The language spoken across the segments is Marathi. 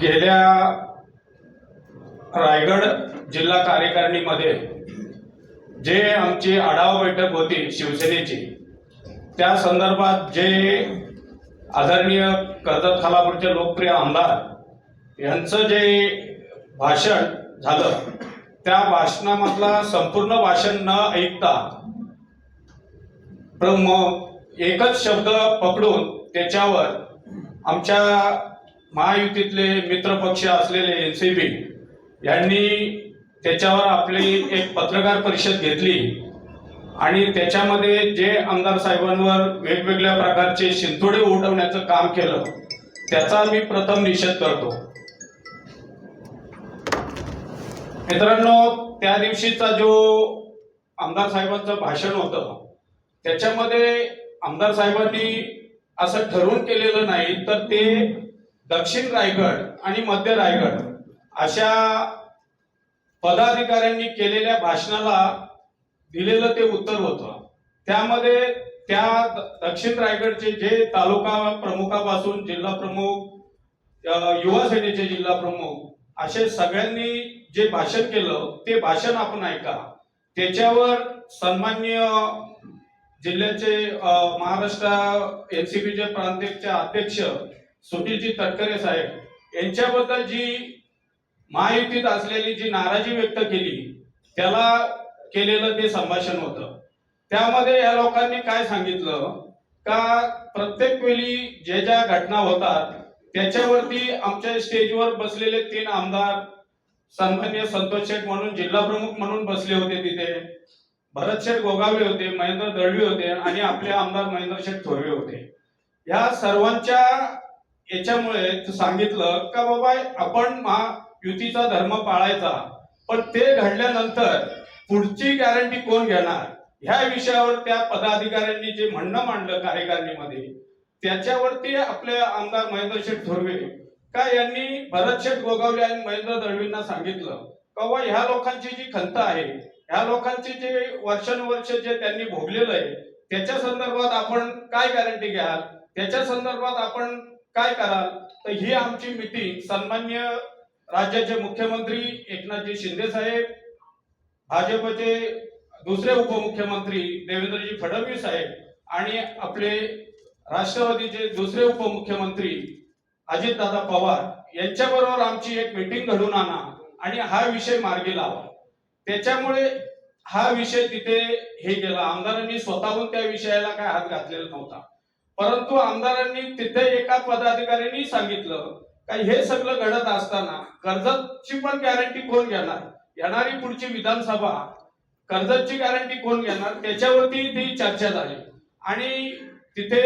गेल्या रायगड जिल्हा कार्यकारिणीमध्ये जे आमची आढावा बैठक होती शिवसेनेची त्या संदर्भात जे आदरणीय कर्जत खालापूरचे लोकप्रिय आमदार यांचं जे भाषण झालं त्या भाषणामधला संपूर्ण भाषण न ऐकता एकच शब्द पकडून त्याच्यावर आमच्या महायुतीतले मित्रपक्ष असलेले एन सी बी यांनी त्याच्यावर आपली एक पत्रकार परिषद घेतली. आणि त्याच्यामध्ये जे आमदार साहेबांवर वेगवेगळ्या प्रकारचे शिंतोडे उठवण्याचं काम केलं त्याचा मी प्रथम निषेध करतो. मित्रांनो त्या दिवशीचा जो आमदार साहेबांचं भाषण होतं त्याच्यामध्ये आमदार साहेबांनी असं ठरवून केलेलं नाही तर ते दक्षिण रायगड आणि मध्य रायगड अशा पदाधिकाऱ्यांनी केलेल्या भाषणाला दिलेलं ते उत्तर होतं. त्यामध्ये त्या दक्षिण रायगडचे जे तालुका प्रमुखापासून जिल्हा प्रमुख युवा सेनेचे जिल्हा प्रमुख असे सगळ्यांनी जे भाषण केलं ते भाषण आपण ऐका. त्याच्यावर सन्मान्य जिल्ह्याचे अ, महाराष्ट्र एनसीबीचे प्रांतिकचे अध्यक्ष सुनीलजी तटकरे साहेब यांच्याबद्दल जी महायुतीत असलेली जी नाराजी व्यक्त केली त्याला केलेलं ते संभाषण होतं. त्यामध्ये या लोकांनी काय सांगितलं का प्रत्येक वेळी जे ज्या घटना होतात त्याच्यावरती आमच्या स्टेजवर बसलेले तीन आमदार सन्मान्य संतोष शेठ म्हणून जिल्हा प्रमुख म्हणून बसले होते तिथे. भरतशेठ गोगावले होते महेंद्र दळवी होते आणि आपले आमदार महेंद्रशेठ थोरवे होते. या सर्वांच्या याच्यामुळे सांगितलं का बाबा आपण महायुतीचा धर्म पाळायचा पण ते घडल्यानंतर पुढची गॅरंटी कोण घेणार? ह्या विषयावर त्या पदाधिकाऱ्यांनी जे म्हणणं मांडलं कार्यकारिणीमध्ये त्याच्यावरती आपले आमदार महेंद्रशेठ थोरवे का यांनी भरतशेठ गोगावले आणि महेंद्र दळवींना सांगितलं? बाबा ह्या लोकांची जी खंत आहे ह्या लोकांचे जे वर्षानुवर्ष जे त्यांनी भोगलेलं आहे त्याच्या संदर्भात आपण काय गॅरंटी घ्याल? त्याच्या संदर्भात आपण काय कराल? तर ही आमची मिटिंग सन्मान्य राज्याचे मुख्यमंत्री एकनाथजी शिंदे साहेब भाजपचे दुसरे उपमुख्यमंत्री देवेंद्रजी फडणवीस साहेब आणि आपले राष्ट्रवादीचे दुसरे उपमुख्यमंत्री अजितदादा पवार यांच्याबरोबर आमची एक मीटिंग घडून आणा. आणि हा विषय मार्गी लावा. त्याच्यामुळे हा विषय तिथे हे गेला आमदारांनी स्वतःहून त्या विषयाला काय हात घातलेला नव्हता. परंतु आमदारांनी तिथे एका पदाधिकाऱ्यांनी सांगितलं का हे सगळं घडत असताना कर्जतची पण गॅरंटी कोण घेणार? येणारी पुढची विधानसभा कर्जतची गॅरंटी कोण घेणार? त्याच्यावरती ती चर्चा झाली. आणि तिथे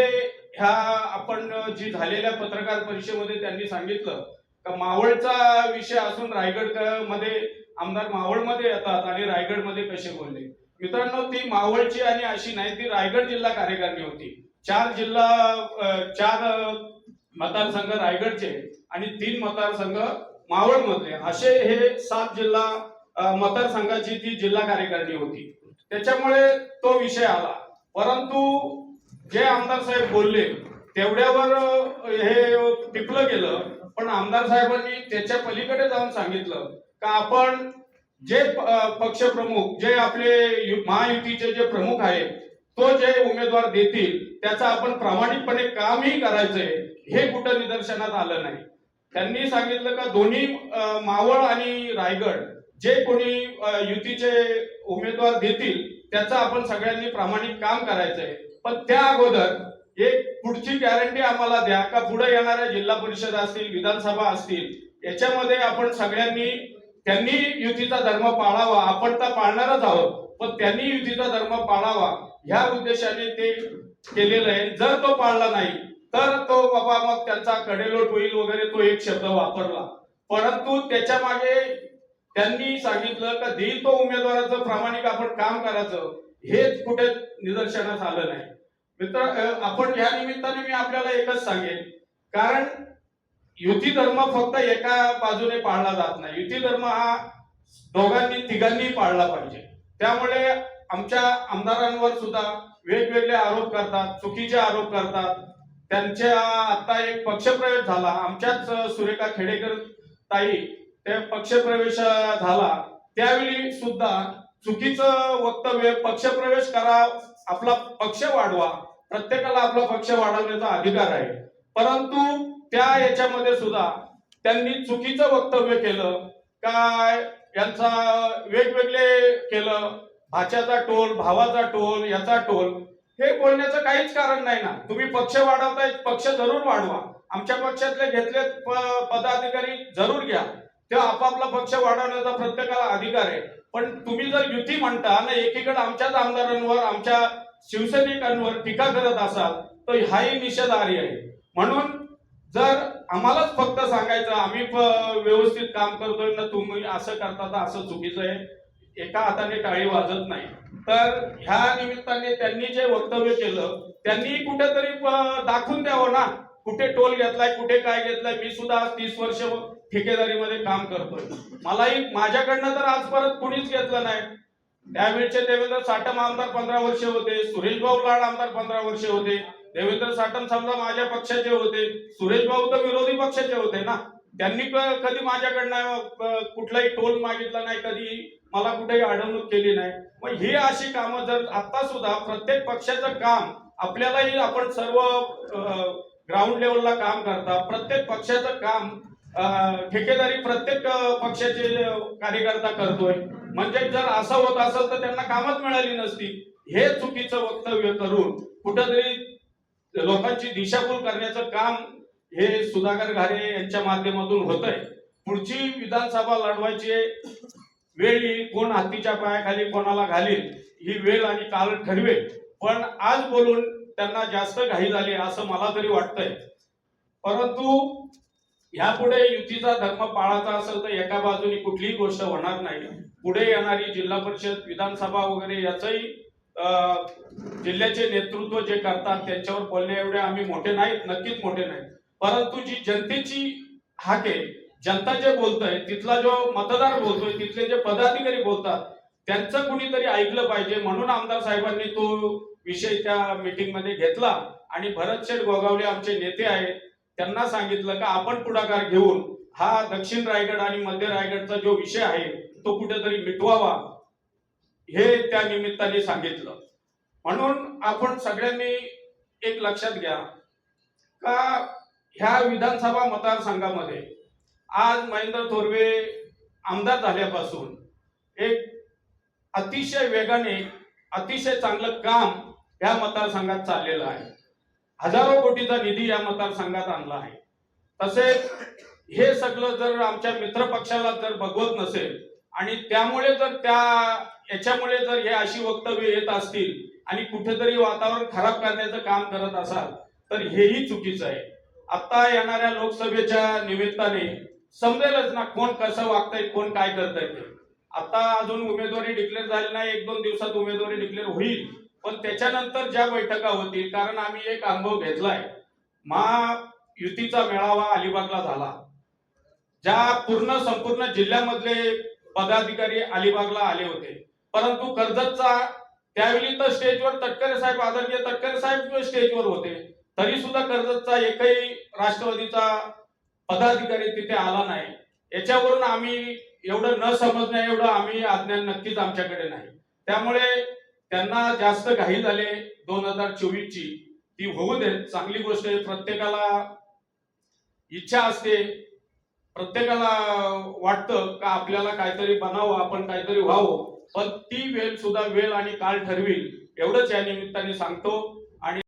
ह्या आपण जी झालेल्या पत्रकार परिषदेमध्ये त्यांनी सांगितलं का मावळचा विषय असून रायगडमध्ये आमदार मावळमध्ये येतात आणि रायगडमध्ये कसे बोलले? मित्रांनो ती मावळची आणि अशी नाही ती रायगड जिल्हा कार्यकारिणी होती. चार जिल्हा चार मतदारसंघ रायगडचे आणि तीन मतदारसंघ मावळमधले. असे हे सात जिल्हा मतदारसंघाची ती जिल्हा कार्यकारिणी होती. त्याच्यामुळे तो विषय आला. परंतु जे आमदार साहेब बोलले तेवढ्यावर हे टिपलं गेलं. पण आमदार साहेबांनी त्याच्या पलीकडे जाऊन सांगितलं का आपण जे पक्ष प्रमुख पक्षप्रमुख जे आपले महायुतीचे जे प्रमुख आहेत तो जे उमेदवार देतील त्याचा आपण प्रामाणिकपणे कामही करायचंय हे कुठं निदर्शनात आलं नाही. त्यांनी सांगितलं का दोन्ही मावळ आणि रायगड जे कोणी युतीचे उमेदवार देतील त्याचा आपण सगळ्यांनी प्रामाणिक काम करायचंय. पण त्या अगोदर एक पुढची गॅरंटी आम्हाला द्या. का पुढे येणाऱ्या जिल्हा परिषद असतील विधानसभा असतील याच्यामध्ये आपण सगळ्यांनी त्यांनी युतीचा धर्म पाळावा. आपण तर पाळणारच आहोत पण त्यांनी युतीचा धर्म पाळावा. ह्या उद्देशाने ते केलेलं आहे. जर तो पाळला नाही तर तो बाबा मग त्यांचा कडेलोट होईल वगैरे तो एक शब्द वापरला. परंतु त्याच्यामागे त्यांनी सांगितलं का देईल तो उमेदवाराचं प्रामाणिक आपण काम करायचं. हेच कुठे निदर्शनास आलं नाही. मित्र आपण या निमित्ताने मी आपल्याला एकच सांगेन. कारण युती धर्म फक्त एका बाजूने पाळला जात नाही. युती धर्म हा दोघांनी तिघांनी पाळला पाहिजे. त्यामुळे आमच्या आमदारांवर सुद्धा वेगवेगळे आरोप करतात चुकीचे आरोप करतात. त्यांच्या आता एक पक्षप्रवेश झाला. आमच्याच सुरेखा खेडेकर ताई ते पक्षप्रवेश झाला. त्यावेळी सुद्धा चुकीचं वक्तव्य पक्षप्रवेश करा आपला पक्ष वाढवा. प्रत्येकाला आपला पक्ष वाढवण्याचा अधिकार आहे. परंतु त्या याच्यामध्ये सुद्धा त्यांनी चुकीचं वक्तव्य केलं. काय? यांचा वेगवेगळे केलं. भाच्याचा टोल भावाचा टोल याचा टोल. हे बोलण्याचं काहीच कारण नाही ना. तुम्ही पक्ष वाढवताय पक्ष जरूर वाढवा. आमच्या पक्षातले घेतले प- पदाधिकारी जरूर घ्या. ते आपापला पक्ष वाढवण्याचा प्रत्येकाला अधिकार आहे. पण तुम्ही जर युती म्हणता आणि एकीकडे आमच्याच आमदारांवर आमच्या शिवसैनिकांवर टीका करत असाल तर हाही निषेधार्ह आहे. म्हणून जर आम्हालाच फक्त सांगायचं आम्ही व्यवस्थित काम करतोय ना तुम्ही असं करता तर असं चुकीचं आहे. एका हाताने टाळी वाजत नाही. तर ह्या निमित्ताने त्यांनी जे वक्तव्य केलं त्यांनी कुठेतरी दाखवून द्यावं ना. कुठे टोल घेतलाय कुठे काय घेतलाय मी सुद्धा आज तीस वर्ष ठेकेदारीमध्ये काम करतोय. मलाही माझ्याकडनं तर आज परत कुणीच घेतलं नाही. त्यावेळेचे देवेंद्र साटम आमदार पंधरा वर्षे होते सुरेश भाऊ लाड आमदार पंधरा वर्षे होते. देवेंद्र साटम समजा माझ्या पक्षाचे होते सुरेश भाऊ तर विरोधी पक्षाचे होते ना. त्यांनी कधी माझ्याकडनं कुठलाही टोल मागितला नाही कधी मला कुठेही अडवणूक केली नाही. मग ही अशी कामं जर आता सुद्धा प्रत्येक पक्षाचं काम आपल्यालाही आपण सर्व ग्राउंड लेवलला काम करता प्रत्येक पक्षाचं काम ठेकेदारी प्रत्येक पक्षाचे कार्यकर्ता करतोय. म्हणजे जर असं होत असेल तर त्यांना कामच मिळाली नसती. हे चुकीचं वक्तव्य करून कुठंतरी लोकांची दिशाभूल करण्याचं काम हे सुधाकर घारे यांच्या माध्यमातून होत आहे पुढची विधानसभा लढवायची वेळ येईल कोण हातीच्या पायाखाली कोणाला घालील ही वेळ आणि काल ठरवेल. पण आज बोलून त्यांना जास्त घाई झाली असं मला तरी वाटतंय. परंतु यापुढे युतीचा धर्म पाळायचा असेल तर एका बाजूनी कुठलीही गोष्ट होणार नाही. पुढे येणारी जिल्हा परिषद विधानसभा वगैरे याचही जिल्ह्याचे नेतृत्व जे करतात त्यांच्यावर बोलण्या एवढे आम्ही मोठे नाहीत नक्कीच मोठे नाहीत. परंतु जी जनतेची हाके आहे जनता जे बोलतंय तिथला जो मतदार बोलतोय तिथले जे पदाधिकारी बोलतात त्यांचं कुणीतरी ऐकलं पाहिजे. म्हणून आमदार साहेबांनी तो विषय त्या मीटिंगमध्ये घेतला आणि भरत शेठ गोगावले आमचे नेते आहेत त्यांना सांगितलं का आपण पुढाकार घेऊन हा दक्षिण रायगड आणि मध्य रायगडचा जो विषय आहे तो कुठेतरी मिटवावा हे त्या निमित्ताने सांगितलं. म्हणून आपण सगळ्यांनी एक लक्षात घ्या का ह्या विधानसभा मतदारसंघामध्ये आज महेंद्र थोरवे आमदार झाल्यापासून एक अतिशय वेगाने अतिशय चांगलं काम ह्या मतदारसंघात चाललेला आहे. हजारो कोटीचा निधी या मतदारसंघात आणला आहे. तसेच हे सगळं जर आमच्या मित्र पक्षाला जर बघवत नसेल आणि त्यामुळे जर त्या याच्यामुळे जर हे अशी वक्तव्य येत असतील आणि कुठेतरी वातावरण खराब करण्याचं काम करत असाल तर हेही चुकीचं आहे. आता येणाऱ्या लोकसभेच्या निमित्ताने समजेलच ना कोण कसं वागतंय कोण काय करतंय ते. आता अजून उमेदवारी डिक्लेअर झाली नाही एक दोन दिवसात उमेदवारी डिक्लेअर होईल. पण त्याच्यानंतर ज्या बैठका होतील कारण आम्ही एक अनुभव घेतलाय महायुतीचा मेळावा अलिबागला झाला. ज्या पूर्ण संपूर्ण जिल्ह्यामधले पदाधिकारी अलिबागला आले होते. परंतु कर्जतचा त्यावेळी तर स्टेजवर तटकरे साहेब आदरणीय तटकरे साहेब स्टेजवर होते तरी सुद्धा कर्जतचा एकही राष्ट्रवादीचा पदाधिकारी तिथे आला नाही. याच्यावरून आम्ही एवढं न समजण्या एवढं आम्ही अज्ञान नक्कीच आमच्याकडे नाही. त्यामुळे त्यांना जास्त घाई झाले दोन हजार चोवीस ची ती होऊ देत चांगली गोष्ट आहे. प्रत्येकाला इच्छा असते. प्रत्येकाला वाटतं का आपल्याला काहीतरी बनावं आपण काहीतरी व्हावं. पण ती वेळ सुद्धा वेळ आणि काळ ठरवी एवढंच या निमित्ताने सांगतो. आणि